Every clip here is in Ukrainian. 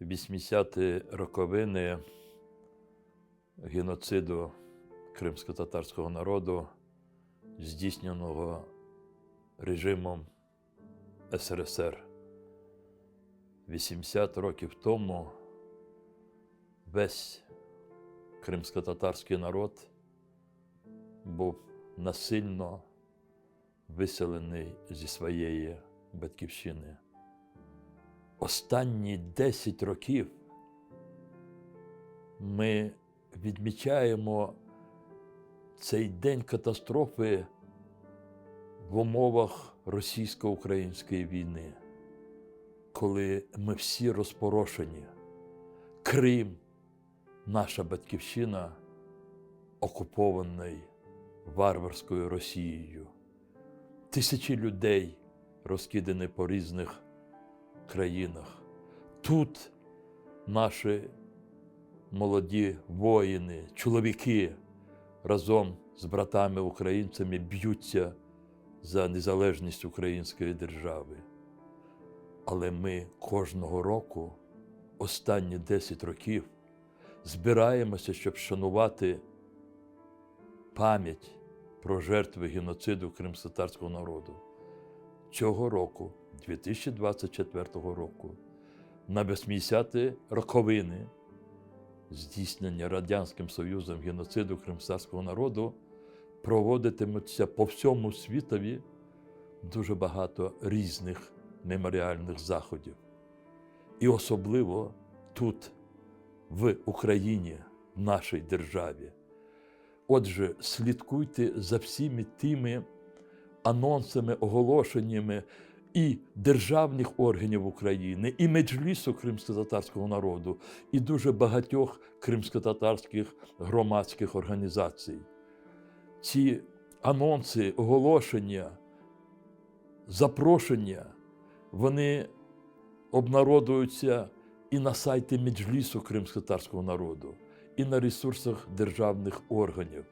80-ті роковини геноциду кримсько-татарського народу, здійсненого режимом СРСР. 80 років тому весь кримсько-татарський народ був насильно виселений зі своєї батьківщини. Останні 10 років ми відмічаємо цей день катастрофи в умовах російсько-української війни, коли ми всі розпорошені. Крим, наша батьківщина, окупований варварською Росією. Тисячі людей розкидані по різних країнах. Тут наші молоді воїни, чоловіки разом з братами-українцями б'ються за незалежність української держави. Але ми кожного року, останні 10 років, збираємося, щоб шанувати пам'ять про жертви геноциду кримськотатарського народу. Цього року, 2024 року, на 80-ті роковини здійснення Радянським Союзом геноциду кримськотатарського народу проводитимуться по всьому світові дуже багато різних меморіальних заходів. І особливо тут, в Україні, в нашій державі. Отже, слідкуйте за всіми тими анонсами, оголошеннями і державних органів України, і меджлісу кримсько-татарського народу, і дуже багатьох кримсько-татарських громадських організацій. Ці анонси, оголошення, запрошення, вони обнародуються і на сайті Меджлісу кримсько-татарського народу, і на ресурсах державних органів.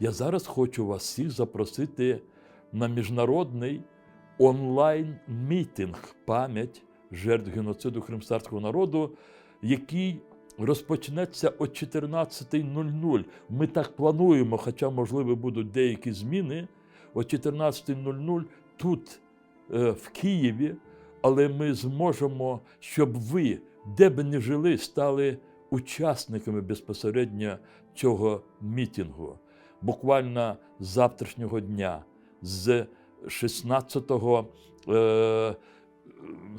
Я зараз хочу вас всіх запросити на міжнародний онлайн-мітинг пам'ять жертв геноциду кримськотатарського народу, який розпочнеться о 14.00. Ми так плануємо, хоча, можливо, будуть деякі зміни. О 14.00 тут, е, в Києві, але ми зможемо, щоб ви, де би не жили, стали учасниками безпосередньо цього мітингу. Буквально з завтрашнього дня, з 16 е,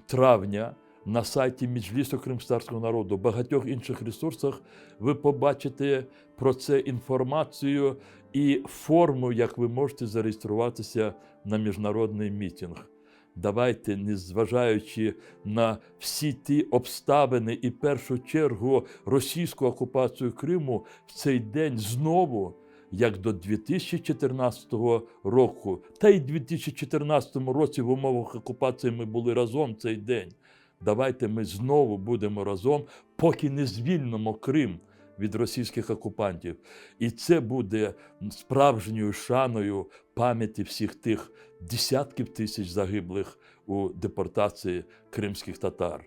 травня на сайті Меджлісу кримськотатарського народу, багатьох інших ресурсах ви побачите про це інформацію і форму, як ви можете зареєструватися на міжнародний мітинг. Давайте, незважаючи на всі ті обставини і першу чергу російську окупацію Криму, в цей день знову, як до 2014 року, та й в 2014 році в умовах окупації ми були разом цей день. Давайте ми знову будемо разом, поки не звільнимо Крим від російських окупантів. І це буде справжньою шаною пам'яті всіх тих десятків тисяч загиблих у депортації кримських татар.